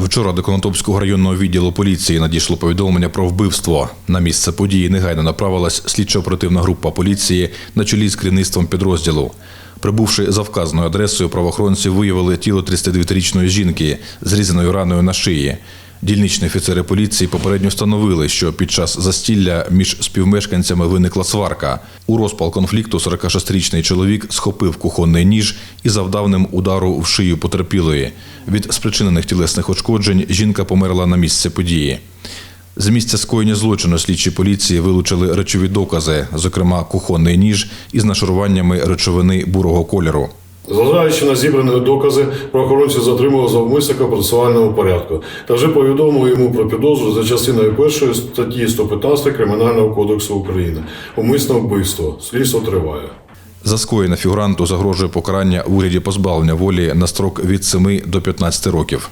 Вчора до Конотопського районного відділу поліції надійшло повідомлення про вбивство. На місце події негайно направилась слідчо-оперативна група поліції на чолі з керівництвом підрозділу. Прибувши за вказаною адресою, правоохоронці виявили тіло 39-річної жінки з різаною раною на шиї. Дільничні офіцери поліції попередньо встановили, що під час застілля між співмешканцями виникла сварка. У розпал конфлікту 46-річний чоловік схопив кухонний ніж і завдав ним удару в шию потерпілої. Від спричинених тілесних ушкоджень жінка померла на місці події. З місця скоєння злочину слідчі поліції вилучили речові докази, зокрема кухонний ніж із нашаруваннями речовини бурого кольору. Зважаючи на зібрані докази, правоохоронці затримали завмисника в процесуальному порядку та вже повідомили йому про підозру за частиною першої статті 115 Кримінального кодексу України. Умисне вбивство. Слідство триває. За скоєне фігуранту загрожує покарання в уряді позбавлення волі на строк від 7 до 15 років.